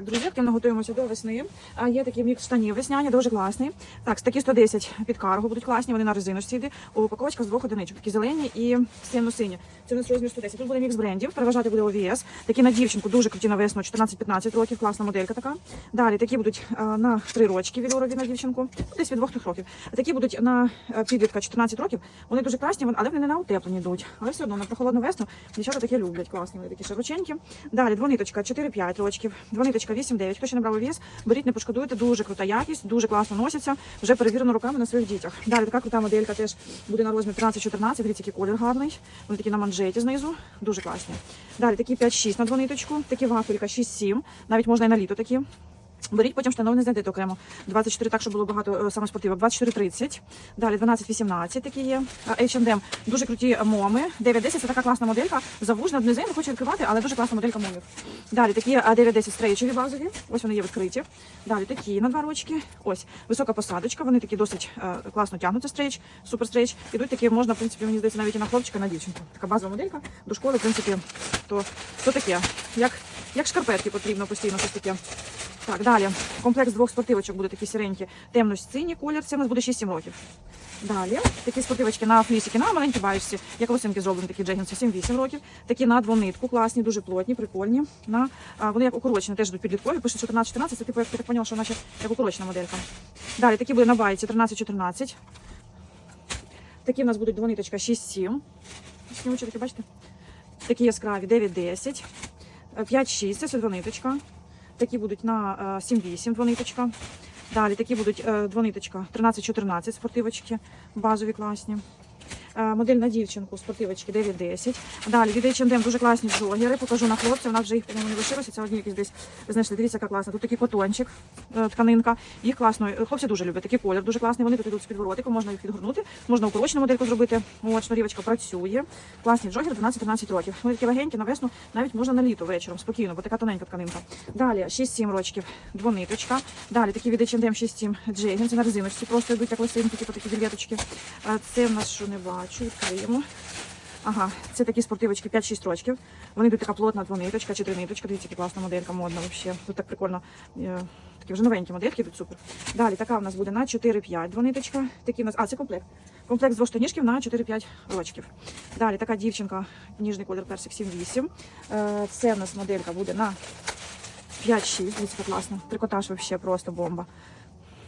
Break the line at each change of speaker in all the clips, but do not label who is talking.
Так, друзі, активно готуємося до весни. А є такі мікс штанів весняні, дуже класний. Так, такі 110 під карго будуть класні, вони на резиночці йде. У з двох одиничок, такі зелені і темно-сині. Це у нас розмір 110. Тут буде мікс брендів, переважати буде ОВС. Такі на дівчинку, дуже круті на весну, 14-15 років, класна моделька така. Далі такі будуть на 3 рочки вілюрові на дівчинку, ну, десь від 2-3 років. Такі будуть на а, підлітка 14 років. Вони дуже класні, але вони не на утеплені йдуть. Але все одно на прохолодну весну дівчата такі люблять. Класні, вони такі широченькі. Далі двониточка 4-5 рочків, двониточка 8-9. Хто ще не брав беріть, не пошкодуйте. Дуже крута якість, дуже класно носиться. Вже перевірено руками на своїх дітях. Далі така крута моделька теж буде на розмір 13-14. Дивіться, який колір гарний. Вони такі на манжеті знизу. Дуже класні. Далі такі 5-6 на двониточку, такі вафелька 6-7. Навіть можна і на літо такі. Беріть потім штанов не знайдете окремо. 24 так, щоб було багато е, саме спортивок. 24-30. Далі 12-18 такі є. H&M. Дуже круті моми. 9-10 це така класна моделька. Завужна, внизу не хочу відкривати, але дуже класна моделька момів. Далі такі а, 9-10 стрейчові базові. Ось вони є відкриті. Далі такі на два рочки. Ось висока посадочка. Вони такі досить е, класно тягнуться стрейч, супер стрейч. Ідуть такі, можна, в принципі, мені здається, навіть і на хлопчика, на дівчинку. Така базова моделька. До школи, в принципі, то, то таке. Як, як шкарпетки потрібно постійно щось таке. Так, далі. Комплект з двох спортивочок буде такі сіренькі. Темно-синій колір. Це у нас буде 6-7 років. Далі такі спортивочки на флісики, на маленькій баючці, як лосинки зроблені, такі джегінси, 7-8 років. Такі на двонитку, класні, дуже плотні, прикольні. На, а, вони як укорочені, теж йдуть підліткові, пише 14-14, це типу, як я так поняла, що наче як укорочена моделька. Далі такі буде на байці 13-14. Такі в нас будуть двониточка 6-7. Снімочки такі, бачите? Такі яскраві 9-10. 5-6, це двониточка. Такі будуть на е, 7-8 двониточка. Далі такі будуть е, двониточка 13-14 спортивочки, базові класні. Е, Модель на дівчинку, спортивочки 9-10. Далі від H&M дуже класні джогери. Покажу на хлопця. У нас вже їх по-моєму не лишилося. Це одні якісь десь знайшли. Дивіться, яка класна. Тут такий котончик, е, тканинка. Їх класно. е, Хлопці дуже люблять. Такий колір дуже класний. Вони тут йдуть з підворотиком, можна їх підгорнути. Можна укорочену модельку зробити. От, шнурівочка працює. Класні джогери 12-13 років. Вони такі легенькі, на весну навіть можна на літо вечором, спокійно, бо така тоненька тканинка. Далі 6-7 рочків, двониточка. Далі такі від H&M 6-7 джегінси на резиночці. Просто йдуть як лосинки, типу такі білеточки. Це в нас що не бачу, відкриємо. Ага, це такі спортивочки 5-6 рочків. Вони йдуть така плотна двониточка чи триниточка. Дивіться, яка класна моделька, модна взагалі. Тут так прикольно. е, Такі вже новенькі модельки йдуть супер. Далі така в нас буде на 4-5 двониточка. Такі в нас, а це комплект. Комплект з двох штанішків на 4-5 рочків. Далі така дівчинка, ніжний колір персик 7-8. Е, Це в нас моделька буде на 5-6. Дивіться, класно. Трикотаж взагалі просто бомба.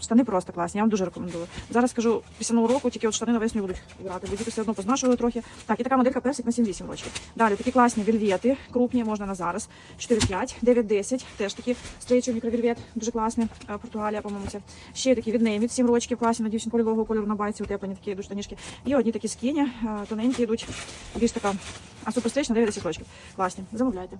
Штани просто класні, я вам дуже рекомендую. Зараз скажу, після нового року тільки от штани на весну будуть брати, бо діти все одно познашували трохи. Так, і така моделька персик на 7-8 років. Далі такі класні вельвети, крупні, можна на зараз. 4-5, 9-10, теж такі стрейчові мікровельвет, дуже класні. Е, Португалія, по-моєму, це. Ще такі від неї, від 7 років, класні на дівчинку лілового кольору на байці, утеплені такі йдуть штанішки. І одні такі скіні, е, тоненькі йдуть, більш така, а суперстрейч на 9-10 років. Класні, замовляйте.